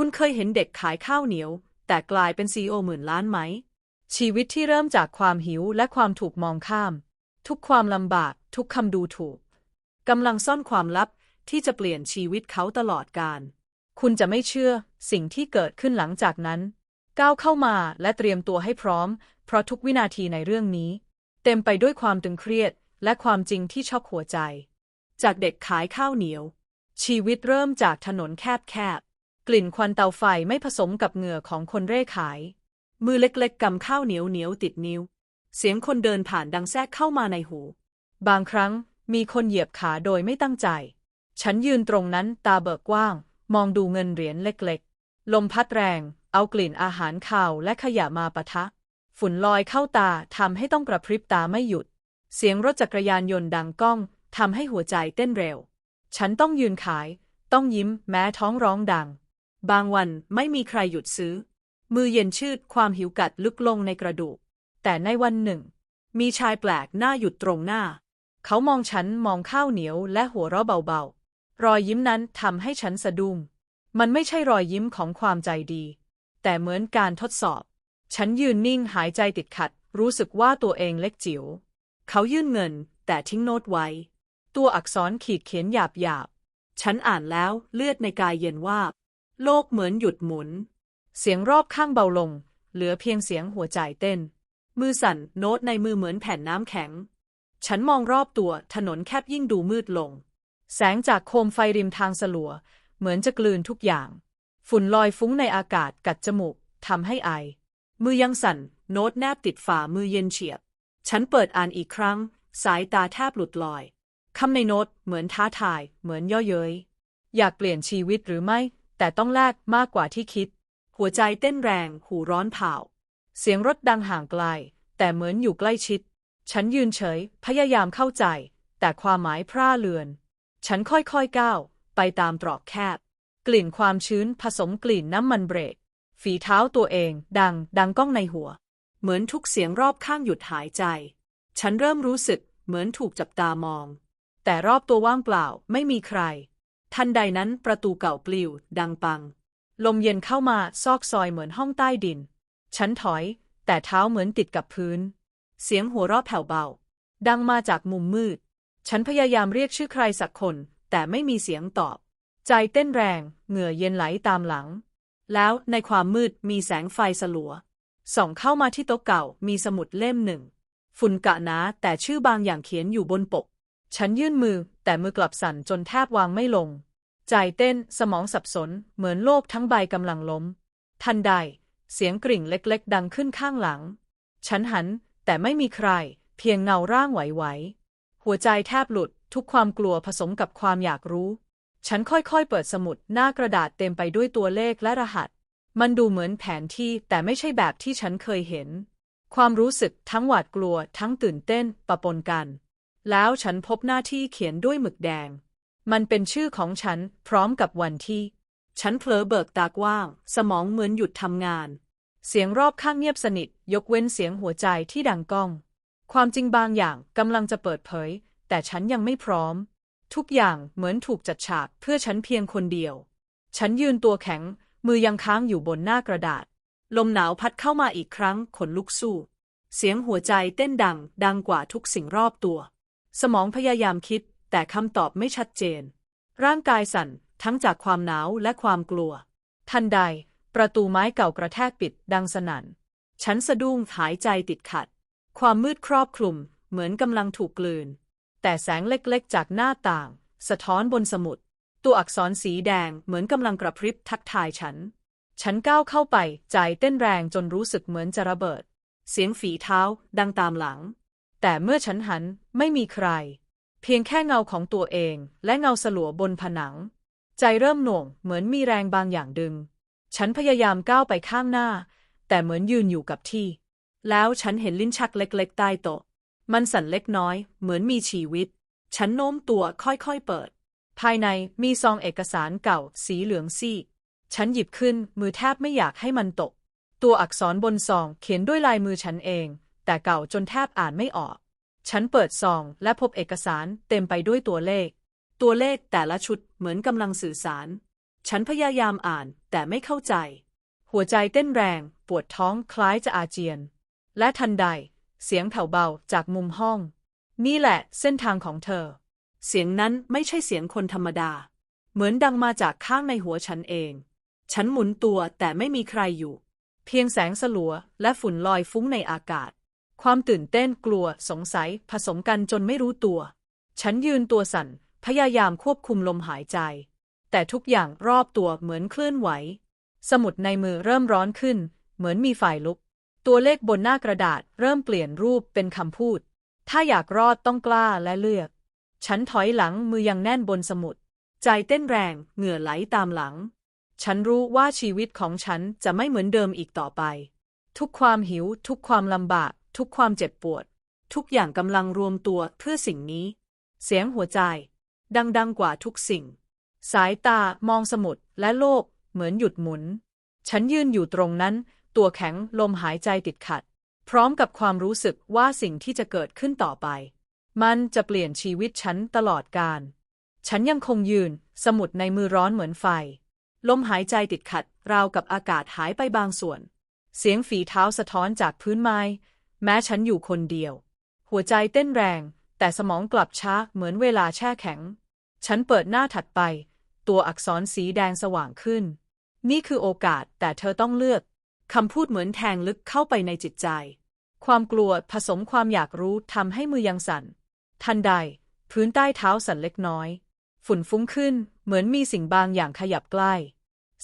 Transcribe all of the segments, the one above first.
คุณเคยเห็นเด็กขายข้าวเหนียว แต่กลายเป็นซีโอหมื่นล้านไหม ชีวิตที่เริ่มจากความหิวและความถูกมองข้าม ทุกความลำบาก ทุกคำดูถูกกำลังซ่อนความลับที่จะเปลี่ยนชีวิตเขาตลอดกาลคุณจะไม่เชื่อสิ่งที่เกิดขึ้นหลังจากนั้น ก้าวเข้ามาและเตรียมตัวให้พร้อม เพราะทุกวินาทีในเรื่องนี้ เต็มไปด้วยความตึงเครียด และความจริงที่ชอบหัวใจ จากเด็กขายข้าวเหนียว ชีวิตเริ่มจากถนนแคบๆ กลิ่นควันเตาไฟไม่ผสมกับเหงื่อของคนเร่ขาย มือเล็กๆกำข้าวเหนียวเหนียวติดนิ้ว เสียงคนเดินผ่านดังแทรกเข้ามาในหู บางครั้งมีคนเหยียบขาโดยไม่ตั้งใจ ฉันยืนตรงนั้นตาเบิกกว้าง มองดูเงินเหรียญเล็กๆ ลมพัดแรง เอากลิ่นอาหารข่าวและขยะมาปะทะ ฝุ่นลอยเข้าตาทำให้ต้องกระพริบตาไม่หยุด เสียงรถจักรยานยนต์ดังก้องทำให้หัวใจเต้นเร็ว ฉันต้องยืนขาย ต้องยิ้มแม้ท้องร้องดัง บางวันไม่มีใครหยุดซื้อ มือเย็นชืดความหิวกัดลึกลงในกระดูก แต่ในวันหนึ่ง มีชายแปลกหน้าหยุดตรงหน้า เขามองฉันมองข้าวเหนียวและหัวเราะเบาๆ รอยยิ้มนั้นทำให้ฉันสะดุ้งมันไม่ใช่รอยยิ้มของความใจดี แต่เหมือนการทดสอบ ฉันยืนนิ่งหายใจติดขัด รู้สึกว่าตัวเองเล็กจิ๋ว เขายื่นเงิน แต่ทิ้งโน้ตไว้ ตัวอักษรขีดเขียนหยาบๆ ฉันอ่านแล้วเลือดในกายเย็นวาบ โลกเหมือนหยุดหมุน เสียงรอบข้างเบาลง เหลือเพียงเสียงหัวใจเต้น มือสั่นโน้ตในมือเหมือนแผ่นน้ำแข็ง ฉันมองรอบตัวถนนแคบยิ่งดูมืดลง แสงจากโคมไฟริมทางสลัว เหมือนจะกลืนทุกอย่าง ฝุ่นลอยฟุ้งในอากาศกัดจมูกทำให้ไอ มือยังสั่น โน้ตแนบติดฝ่ามือเย็นเฉียบ ฉันเปิดอ่านอีกครั้ง สายตาแทบหลุดลอยคำในโน้ตเหมือนท้าทาย เหมือนย่อเย้ยอยากเปลี่ยนชีวิตหรือไม่ แต่ต้องแลกมากกว่าที่คิด หัวใจเต้นแรง หูร้อนเผา เสียงรถดังห่างไกล แต่เหมือนอยู่ใกล้ชิด ฉันยืนเฉย พยายามเข้าใจ แต่ความหมายพร่าเลือน ฉันค่อยๆก้าว ไปตามตรอกแคบ กลิ่นความชื้นผสมกลิ่นน้ำมันเบรก ฝีเท้าตัวเอง ดัง ดังก้องในหัว เหมือนทุกเสียงรอบข้างหยุดหายใจ ฉันเริ่มรู้สึกเหมือนถูกจับตามอง แต่รอบตัวว่างเปล่าไม่มีใคร ทันใดนั้นประตูเก่าปลิว ดังปัง ลมเย็นเข้ามาซอกซอยเหมือนห้องใต้ดิน ฉันถอย แต่เท้าเหมือนติดกับพื้น เสียงหัวเราะแผ่วเบา ดังมาจากมุมมืด ฉันพยายามเรียกชื่อใครสักคน แต่ไม่มีเสียงตอบ ใจเต้นแรง เหงื่อเย็นไหลตามหลัง แล้วในความมืดมีแสงไฟสลัว ส่องเข้ามาที่โต๊ะเก่ามีสมุดเล่มหนึ่ง ฝุ่นกะหนาแต่ชื่อบางอย่างเขียนอยู่บนปก ฉันยื่นมือ แต่มือกลับสั่นจนแทบวางไม่ลง ใจเต้นสมองสับสน เหมือนโลกทั้งใบกำลังล้ม ทันใด เสียงกริ่งเล็กๆ ดังขึ้นข้างหลัง ฉันหัน แต่ไม่มีใคร เพียงเงาร่างไหวๆ หัวใจแทบหลุด ทุกความกลัวผสมกับความอยากรู้ ฉันค่อยๆ เปิดสมุดหน้ากระดาษเต็มไปด้วยตัวเลขและรหัส มันดูเหมือนแผนที่แต่ไม่ใช่แบบที่ฉันเคยเห็น ความรู้สึกทั้งหวาดกลัวทั้งตื่นเต้นปะปนกัน แล้วฉันพบหน้าที่เขียนด้วยหมึกแดง มันเป็นชื่อของฉันพร้อมกับวันที่ ฉันเผลอเบิกตากว้าง สมองเหมือนหยุดทำงาน เสียงรอบข้างเงียบสนิท ยกเว้นเสียงหัวใจที่ดังก้อง ความจริงบางอย่างกำลังจะเปิดเผย แต่ฉันยังไม่พร้อม ทุกอย่างเหมือนถูกจัดฉากเพื่อฉันเพียงคนเดียว ฉันยืนตัวแข็ง มือยังค้างอยู่บนหน้ากระดาษ ลมหนาวพัดเข้ามาอีกครั้งขนลุกสู้ เสียงหัวใจเต้นดัง ดังกว่าทุกสิ่งรอบตัว สมองพยายามคิด แต่คำตอบไม่ชัดเจน ร่างกายสั่นทั้งจากความหนาวและความกลัว ทันใด ประตูไม้เก่ากระแทกปิดดังสนั่น ฉันสะดุ้งหายใจติดขัด ความมืดครอบคลุม เหมือนกำลังถูกกลืน แต่แสงเล็กๆ จากหน้าต่าง สะท้อนบนสมุด ตัวอักษรสีแดงเหมือนกำลังกระพริบทักทายฉัน ฉันก้าวเข้าไป ใจเต้นแรงจนรู้สึกเหมือนจะระเบิด เสียงฝีเท้าดังตามหลัง แต่เมื่อฉันหันไม่มีใคร เพียงแค่เงาของตัวเองและเงาสลัวบนผนัง ใจเริ่มหน่วงเหมือนมีแรงบางอย่างดึง ฉันพยายามก้าวไปข้างหน้า แต่เหมือนยืนอยู่กับที่ แล้วฉันเห็นลิ้นชักเล็กๆใต้โต๊ะมันสั่นเล็กน้อย เหมือนมีชีวิต ฉันโน้มตัวค่อยๆเปิด ภายในมีซองเอกสารเก่า สีเหลืองซีฉันหยิบขึ้นมือแทบไม่อยากให้มันตก ตัวอักษรบนซองเขียนด้วยลายมือฉันเอง แต่เก่าจนแทบอ่านไม่ออก ฉันเปิดซองและพบเอกสารเต็มไปด้วยตัวเลข ตัวเลขแต่ละชุดเหมือนกำลังสื่อสาร ฉันพยายามอ่านแต่ไม่เข้าใจ หัวใจเต้นแรง ปวดท้องคล้ายจะอาเจียน และทันใด เสียงแผ่วเบาจากมุมห้อง นี่แหละเส้นทางของเธอ เสียงนั้นไม่ใช่เสียงคนธรรมดา เหมือนดังมาจากข้างในหัวฉันเอง ฉันหมุนตัวแต่ไม่มีใครอยู่ เพียงแสงสลัวและฝุ่นลอยฟุ้งในอากาศ ความตื่นเต้นกลัวสงสัย ผสมกันจนไม่รู้ตัว ฉันยืนตัวสั่น พยายามควบคุมลมหายใจ แต่ทุกอย่างรอบตัวเหมือนเคลื่อนไหว สมุดในมือเริ่มร้อนขึ้น เหมือนมีไฟลุก ตัวเลขบนหน้ากระดาษเริ่มเปลี่ยนรูปเป็นคำพูด ถ้าอยากรอดต้องกล้าและเลือก ฉันถอยหลังมือยังแน่นบนสมุด ใจเต้นแรงเหงื่อไหลตามหลัง ฉันรู้ว่าชีวิตของฉันจะไม่เหมือนเดิมอีกต่อไป ทุกความหิว ทุกความลำบาก ทุกความเจ็บปวด ทุกอย่างกำลังรวมตัวเพื่อสิ่งนี้ เสียงหัวใจ ดังๆกว่าทุกสิ่ง สายตามองสมุดและโลก เหมือนหยุดหมุน ฉันยืนอยู่ตรงนั้น ตัวแข็งลมหายใจติดขัด พร้อมกับความรู้สึกว่าสิ่งที่จะเกิดขึ้นต่อไป มันจะเปลี่ยนชีวิตฉันตลอดกาลฉันยังคงยืน สมุดในมือร้อนเหมือนไฟ ลมหายใจติดขัด ราวกับอากาศหายไปบางส่วน เสียงฝีเท้าสะท้อนจากพื้นไม้ แม้ฉันอยู่คนเดียว หัวใจเต้นแรง แต่สมองกลับช้าเหมือนเวลาแช่แข็ง ฉันเปิดหน้าถัดไป ตัวอักษรสีแดงสว่างขึ้น นี่คือโอกาสแต่เธอต้องเลือก คำพูดเหมือนแทงลึกเข้าไปในจิตใจ ความกลัวผสมความอยากรู้ทำให้มือยังสั่น ทันใด พื้นใต้เท้าสั่นเล็กน้อย ฝุ่นฟุ้งขึ้น เหมือนมีสิ่งบางอย่างขยับใกล้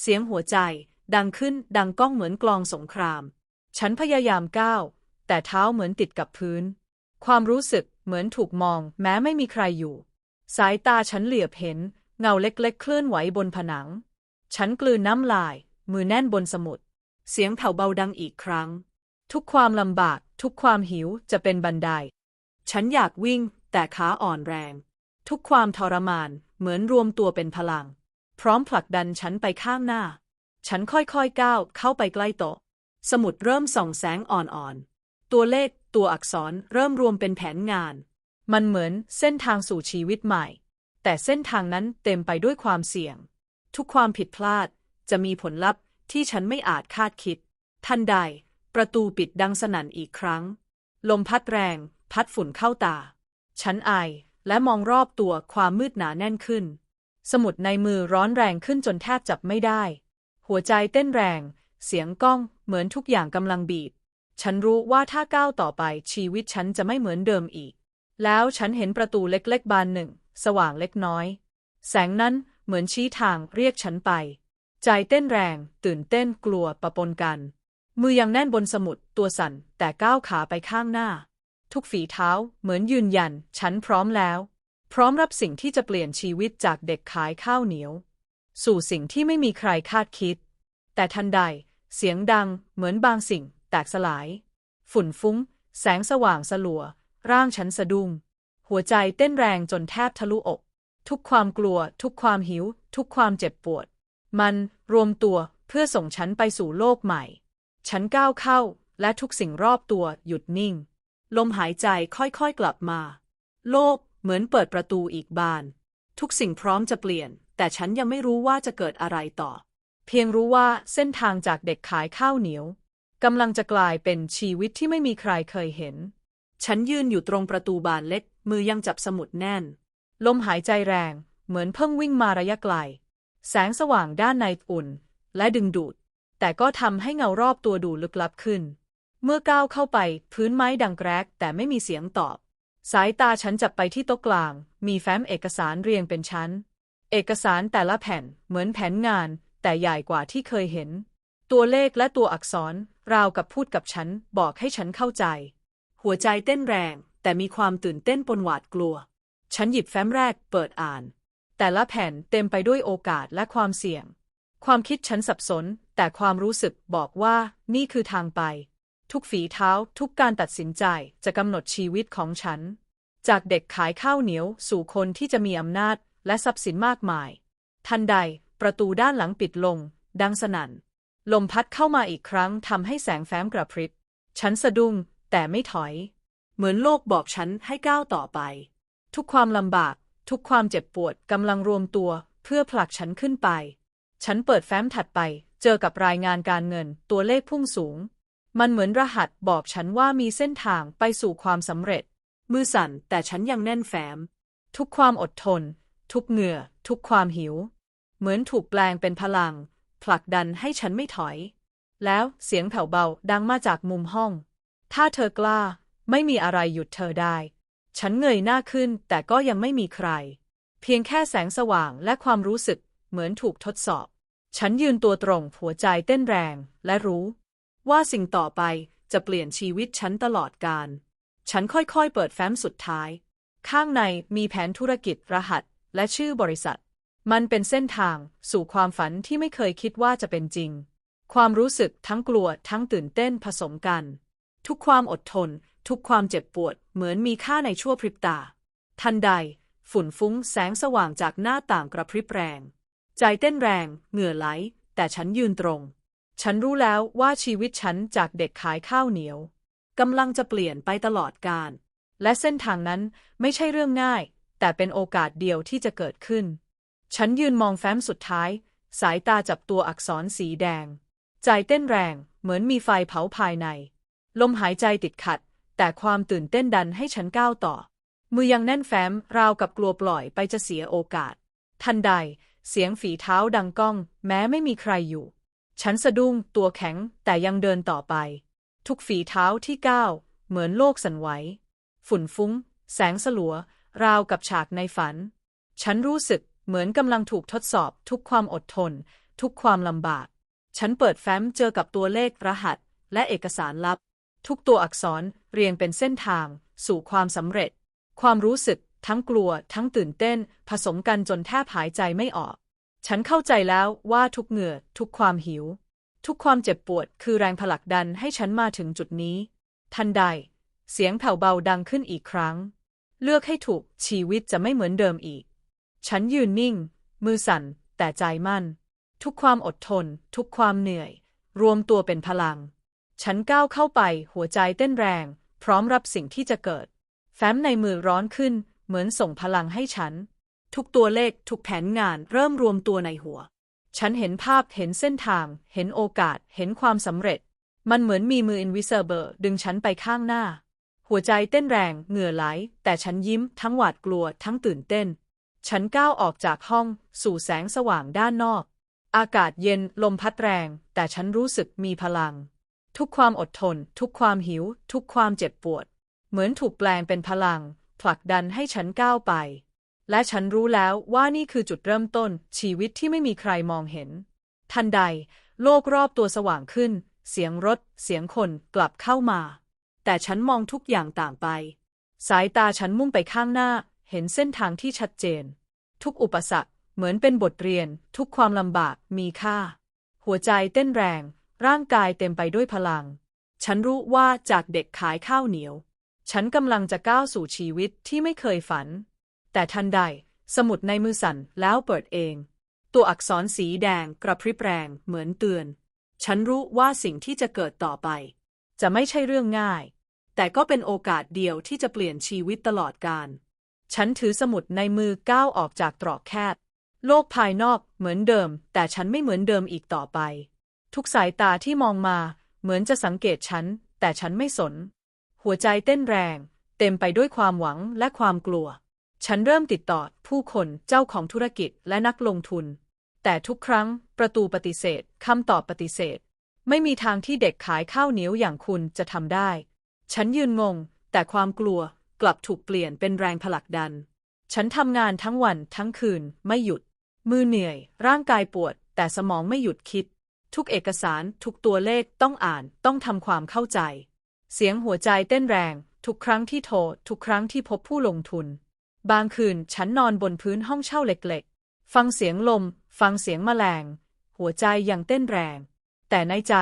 เสียงหัวใจ ดังขึ้นดังก้องเหมือนกลองสงคราม ฉันพยายามก้าว แต่เท้าเหมือนติดกับพื้น ความรู้สึกเหมือนถูกมอง แม้ไม่มีใครอยู่ สายตาฉันเหลือบเห็น เงาเล็กๆ เคลื่อนไหวบนผนัง ฉันกลืนน้ำลาย มือแน่นบนสมุด เสียงแผ่วเบาดังอีกครั้ง ทุกความลำบาก ทุกความหิวจะเป็นบันได ฉันอยากวิ่ง แต่ขาอ่อนแรง ทุกความทรมาน เหมือนรวมตัวเป็นพลัง พร้อมผลักดันฉันไปข้างหน้า ฉันค่อยๆก้าวเข้าไปใกล้โต๊ะสมุดเริ่มส่องแสงอ่อนๆ ตัวเลข ตัวอักษรเริ่มรวมเป็นแผนงาน มันเหมือนเส้นทางสู่ชีวิตใหม่ แต่เส้นทางนั้นเต็มไปด้วยความเสี่ยง ทุกความผิดพลาดจะมีผลลัพธ์ที่ฉันไม่อาจคาดคิด ทันใด ประตูปิดดังสนั่นอีกครั้ง ลมพัดแรง พัดฝุ่นเข้าตา ฉันอายและมองรอบตัวความมืดหนาแน่นขึ้น สมุดในมือร้อนแรงขึ้นจนแทบจับไม่ได้ หัวใจเต้นแรง เสียงก้องเหมือนทุกอย่างกำลังบีบ ฉันรู้ว่าถ้าก้าวต่อไปชีวิตฉันจะไม่เหมือนเดิมอีก แล้วฉันเห็นประตูเล็กๆ บานหนึ่ง สว่างเล็กน้อย แสงนั้นเหมือนชี้ทางเรียกฉันไป ใจเต้นแรง ตื่นเต้นกลัวประปนกัน มือยังแน่นบนสมุดตัวสั่นแต่ก้าวขาไปข้างหน้า ทุกฝีเท้าเหมือนยืนยัน ฉันพร้อมแล้ว พร้อมรับสิ่งที่จะเปลี่ยนชีวิตจากเด็กขายข้าวเหนียว สู่สิ่งที่ไม่มีใครคาดคิด แต่ทันใดเสียงดังเหมือนบางสิ่ง แตกสลาย ฝุ่นฟุ้ง แสงสว่างสลัว ร่างฉันสะดุ้งหัวใจเต้นแรงจนแทบทะลุอก ทุกความกลัว ทุกความหิว ทุกความเจ็บปวด มันรวมตัวเพื่อส่งฉันไปสู่โลกใหม่ ฉันก้าวเข้า และทุกสิ่งรอบตัวหยุดนิ่ง ลมหายใจค่อยๆกลับมา โลกเหมือนเปิดประตูอีกบาน ทุกสิ่งพร้อมจะเปลี่ยน แต่ฉันยังไม่รู้ว่าจะเกิดอะไรต่อ เพียงรู้ว่าเส้นทางจากเด็กขายข้าวเหนียว กำลังจะกลายเป็นชีวิตที่ไม่มีใครเคยเห็น ฉันยืนอยู่ตรงประตูบานเล็ก มือยังจับสมุดแน่น ลมหายใจแรง เหมือนเพิ่งวิ่งมาระยะไกล แสงสว่างด้านในอุ่น และดึงดูด แต่ก็ทำให้เงารอบตัวดูลึกลับขึ้น เมื่อก้าวเข้าไป พื้นไม้ดังแกรก แต่ไม่มีเสียงตอบ สายตาฉันจับไปที่โต๊ะกลาง มีแฟ้มเอกสารเรียงเป็นชั้น เอกสารแต่ละแผ่นเหมือนแผนงาน แต่ใหญ่กว่าที่เคยเห็น ตัวเลขและตัวอักษร ราวกับพูดกับฉันบอกให้ฉันเข้าใจ หัวใจเต้นแรง แต่มีความตื่นเต้นปนหวาดกลัว ฉันหยิบแฟ้มแรกเปิดอ่าน แต่ละแผ่นเต็มไปด้วยโอกาสและความเสี่ยง ความคิดฉันสับสน แต่ความรู้สึกบอกว่านี่คือทางไป ทุกฝีเท้าทุกการตัดสินใจจะกำหนดชีวิตของฉัน จากเด็กขายข้าวเหนียวสู่คนที่จะมีอำนาจและทรัพย์สินมากมาย ทันใด ประตูด้านหลังปิดลง ดังสนั่น ลมพัดเข้ามาอีกครั้งทำให้แสงแฟ้มกระพริบ ฉันสะดุ้งแต่ไม่ถอย เหมือนโลกบอกฉันให้ก้าวต่อไป ทุกความลำบาก ทุกความเจ็บปวดกำลังรวมตัวเพื่อผลักฉันขึ้นไป ฉันเปิดแฟ้มถัดไป เจอกับรายงานการเงินตัวเลขพุ่งสูง มันเหมือนรหัสบอกฉันว่ามีเส้นทางไปสู่ความสำเร็จ มือสั่นแต่ฉันยังแน่นแฟ้ม ทุกความอดทน ทุกเหงื่อ ทุกความหิว เหมือนถูกแปลงเป็นพลัง ผลักดันให้ฉันไม่ถอย แล้วเสียงแผ่วเบาดังมาจากมุมห้อง ถ้าเธอกล้า ไม่มีอะไรหยุดเธอได้ ฉันเงยหน้าขึ้นแต่ก็ยังไม่มีใคร เพียงแค่แสงสว่างและความรู้สึกเหมือนถูกทดสอบ ฉันยืนตัวตรงหัวใจเต้นแรงและรู้ ว่าสิ่งต่อไปจะเปลี่ยนชีวิตฉันตลอดกาลฉันค่อยๆ เปิดแฟ้มสุดท้าย ข้างในมีแผนธุรกิจรหัสและชื่อบริษัท มันเป็นเส้นทาง สู่ความฝันที่ไม่เคยคิดว่าจะเป็นจริง ความรู้สึกทั้งกลัวทั้งตื่นเต้นผสมกัน ทุกความอดทน ทุกความเจ็บปวด เหมือนมีค่าในชั่วพริบตา ทันใด ฝุ่นฟุ้งแสงสว่างจากหน้าต่างกระพริบแรง ใจเต้นแรง เหงื่อไหล แต่ฉันยืนตรง ฉันรู้แล้วว่าชีวิตฉันจากเด็กขายข้าวเหนียวกำลังจะเปลี่ยนไปตลอดกาลและเส้นทางนั้นไม่ใช่เรื่องง่าย แต่เป็นโอกาสเดียวที่จะเกิดขึ้น ฉันยืนมองแฟ้มสุดท้าย สายตาจับตัวอักษรสีแดง ใจเต้นแรง เหมือนมีไฟเผาภายใน ลมหายใจติดขัด แต่ความตื่นเต้นดันให้ฉันก้าวต่อ มือยังแน่นแฟ้ม ราวกับกลัวปล่อยไปจะเสียโอกาส ทันใด เสียงฝีเท้าดังก้อง แม้ไม่มีใครอยู่ ฉันสะดุ้งตัวแข็งแต่ยังเดินต่อไป ทุกฝีเท้าที่ก้าวเหมือนโลกสั่นไหว ฝุ่นฟุ้ง แสงสลัว ราวกับฉากในฝัน ฉันรู้สึก เหมือนกำลังถูกทดสอบ ทุกความอดทน ทุกความลำบาก ฉันเปิดแฟ้มเจอกับตัวเลขรหัส และเอกสารลับ ทุกตัวอักษรเรียงเป็นเส้นทาง สู่ความสำเร็จ ความรู้สึก ทั้งกลัว ทั้งตื่นเต้น ผสมกันจนแทบหายใจไม่ออก ฉันเข้าใจแล้วว่าทุกเหงื่อ ทุกความหิว ทุกความเจ็บปวด คือแรงผลักดันให้ฉันมาถึงจุดนี้ ทันใด เสียงแผ่วเบาดังขึ้นอีกครั้ง เลือกให้ถูกชีวิตจะไม่เหมือนเดิมอีก ฉันยืนนิ่ง มือสั่น แต่ใจมั่น ทุกความอดทน ทุกความเหนื่อย รวมตัวเป็นพลัง ฉันก้าวเข้าไป หัวใจเต้นแรง พร้อมรับสิ่งที่จะเกิด แฟ้มในมือร้อนขึ้น เหมือนส่งพลังให้ฉัน ทุกตัวเลข ทุกแผนงาน เริ่มรวมตัวในหัว ฉันเห็นภาพ เห็นเส้นทาง เห็นโอกาส เห็นความสำเร็จ มันเหมือนมีมือ invisible ดึงฉันไปข้างหน้า หัวใจเต้นแรง เหงื่อไหล แต่ฉันยิ้ม ทั้งหวาดกลัว ทั้งตื่นเต้น ฉันก้าวออกจากห้องสู่แสงสว่างด้านนอก อากาศเย็นลมพัดแรง แต่ฉันรู้สึกมีพลัง ทุกความอดทน ทุกความหิว ทุกความเจ็บปวด เหมือนถูกแปลงเป็นพลัง ผลักดันให้ฉันก้าวไป และฉันรู้แล้วว่านี่คือจุดเริ่มต้น ชีวิตที่ไม่มีใครมองเห็น ทันใด โลกรอบตัวสว่างขึ้น เสียงรถ เสียงคนกลับเข้ามา แต่ฉันมองทุกอย่างต่างไป สายตาฉันมุ่งไปข้างหน้า เห็นเส้นทางที่ชัดเจน ทุกอุปสรรคเหมือนเป็นบทเรียน ทุกความลำบากมีค่า หัวใจเต้นแรง ร่างกายเต็มไปด้วยพลัง ฉันรู้ว่าจากเด็กขายข้าวเหนียว ฉันกำลังจะก้าวสู่ชีวิตที่ไม่เคยฝัน แต่ทันใด สมุดในมือสั่นแล้วเปิดเอง ตัวอักษรสีแดงกระพริบแรงเหมือนเตือน ฉันรู้ว่าสิ่งที่จะเกิดต่อไป จะไม่ใช่เรื่องง่าย แต่ก็เป็นโอกาสเดียวที่จะเปลี่ยนชีวิตตลอดกาล ฉันถือสมุดในมือก้าวออกจากตรอกแคบ โลกภายนอกเหมือนเดิม แต่ฉันไม่เหมือนเดิมอีกต่อไป ทุกสายตาที่มองมา เหมือนจะสังเกตฉัน แต่ฉันไม่สน หัวใจเต้นแรง เต็มไปด้วยความหวังและความกลัว ฉันเริ่มติดต่อผู้คนเจ้าของธุรกิจและนักลงทุน แต่ทุกครั้งประตูปฏิเสธคำตอบปฏิเสธ ไม่มีทางที่เด็กขายข้าวเหนียวอย่างคุณจะทำได้ ฉันยืนงง แต่ความกลัว กลับถูกเปลี่ยนเป็นแรงผลักดัน ฉันทำงานทั้งวันทั้งคืนไม่หยุด มือเหนื่อย ร่างกายปวด แต่สมองไม่หยุดคิด ทุกเอกสารทุกตัวเลขต้องอ่านต้องทำความเข้าใจ เสียงหัวใจเต้นแรง ทุกครั้งที่โทร ทุกครั้งที่พบผู้ลงทุน บางคืนฉันนอนบนพื้นห้องเช่าเล็กๆ ฟังเสียงลม ฟังเสียงแมลง หัวใจยังเต้นแรง แต่ในใจ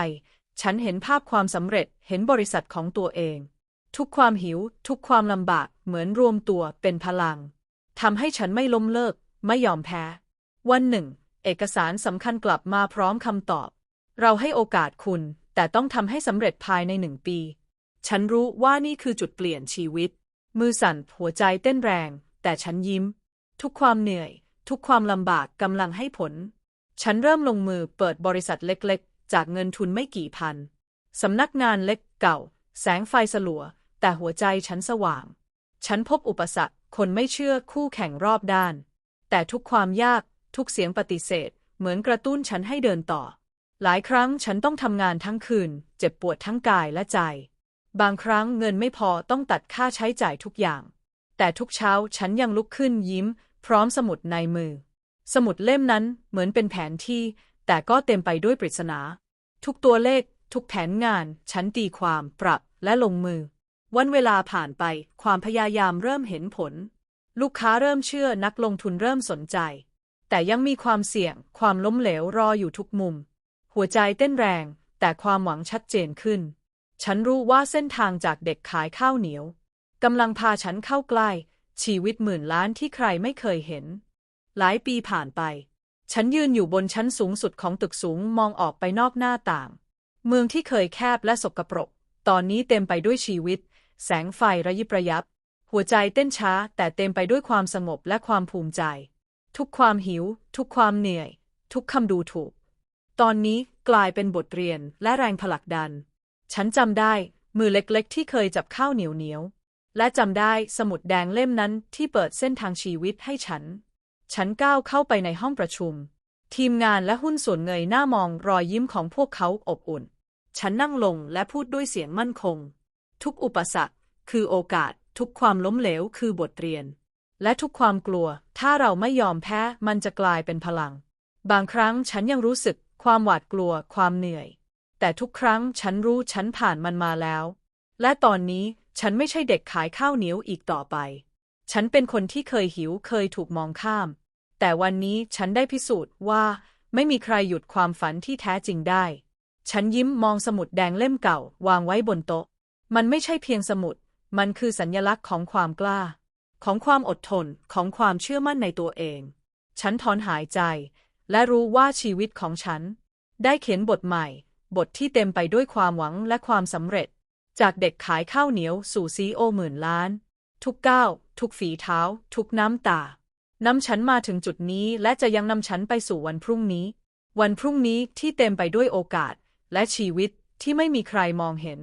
ฉันเห็นภาพความสำเร็จเห็นบริษัทของตัวเอง ทุกความหิว ทุกความลำบากเหมือนรวมตัวเป็นพลังทำให้ฉันไม่ล้มเลิก ไม่ยอมแพ้ วันหนึ่ง เอกสารสำคัญกลับมาพร้อมคำตอบ เราให้โอกาสคุณ แต่ต้องทำให้สำเร็จภายในหนึ่งปี ฉันรู้ว่านี่คือจุดเปลี่ยนชีวิต มือสั่นหัวใจเต้นแรง แต่ฉันยิ้ม ทุกความเหนื่อย ทุกความลำบากกำลังให้ผล ฉันเริ่มลงมือเปิดบริษัทเล็กๆ จากเงินทุนไม่กี่พันสำนักงานเล็กเก่า แสงไฟสลัว แต่หัวใจฉันสว่าง ฉันพบอุปสรรค คนไม่เชื่อคู่แข่งรอบด้าน แต่ทุกความยาก ทุกเสียงปฏิเสธ เหมือนกระตุ้นฉันให้เดินต่อ หลายครั้งฉันต้องทำงานทั้งคืน เจ็บปวดทั้งกายและใจ บางครั้งเงินไม่พอต้องตัดค่าใช้จ่ายทุกอย่าง แต่ทุกเช้าฉันยังลุกขึ้นยิ้ม พร้อมสมุดในมือ สมุดเล่มนั้นเหมือนเป็นแผนที่ แต่ก็เต็มไปด้วยปริศนา ทุกตัวเลข ทุกแผนงาน ฉันตีความปรับและลงมือ วันเวลาผ่านไป ความพยายามเริ่มเห็นผล ลูกค้าเริ่มเชื่อนักลงทุนเริ่มสนใจ แต่ยังมีความเสี่ยง ความล้มเหลวรออยู่ทุกมุม หัวใจเต้นแรง แต่ความหวังชัดเจนขึ้น ฉันรู้ว่าเส้นทางจากเด็กขายข้าวเหนียวกำลังพาฉันเข้าใกล้ ชีวิตหมื่นล้านที่ใครไม่เคยเห็น หลายปีผ่านไป ฉันยืนอยู่บนชั้นสูงสุดของตึกสูงมองออกไปนอกหน้าต่าง เมืองที่เคยแคบและสกปรก ตอนนี้เต็มไปด้วยชีวิต แสงไฟระยิบระยับ หัวใจเต้นช้าแต่เต็มไปด้วยความสงบและความภูมิใจ ทุกความหิว ทุกความเหนื่อย ทุกคำดูถูก ตอนนี้กลายเป็นบทเรียนและแรงผลักดัน ฉันจำได้มือเล็กๆ ที่เคยจับข้าวเหนียวเหนียว และจำได้สมุดแดงเล่มนั้นที่เปิดเส้นทางชีวิตให้ฉัน ฉันก้าวเข้าไปในห้องประชุม ทีมงานและหุ้นส่วนเงยหน้ามองรอยยิ้มของพวกเขาอบอุ่น ฉันนั่งลงและพูดด้วยเสียงมั่นคง ทุกอุปสรรค คือโอกาส ทุกความล้มเหลวคือบทเรียน และทุกความกลัว ถ้าเราไม่ยอมแพ้ มันจะกลายเป็นพลัง บางครั้งฉันยังรู้สึก ความหวาดกลัว ความเหนื่อย แต่ทุกครั้งฉันรู้ฉันผ่านมันมาแล้ว และตอนนี้ฉันไม่ใช่เด็กขายข้าวเหนียวอีกต่อไป ฉันเป็นคนที่เคยหิวเคยถูกมองข้าม แต่วันนี้ฉันได้พิสูจน์ว่า ไม่มีใครหยุดความฝันที่แท้จริงได้ ฉันยิ้มมองสมุดแดงเล่มเก่า วางไว้บนโต๊ะ มันไม่ใช่เพียงสมุด มันคือสัญญลักษณ์ของความกล้า ของความอดทน ของความเชื่อมั่นในตัวเอง ฉันถอนหายใจ และรู้ว่าชีวิตของฉัน ได้เขียนบทใหม่ บทที่เต็มไปด้วยความหวังและความสำเร็จ จากเด็กขายข้าวเหนียวสู่ซีโอหมื่นล้าน ทุกก้าว ทุกฝีเท้า ทุกน้ำตานำฉันมาถึงจุดนี้และจะยังนำฉันไปสู่วันพรุ่งนี้ วันพรุ่งนี้ที่เต็มไปด้วยโอกาส และชีวิตที่ไม่มีใครมองเห็น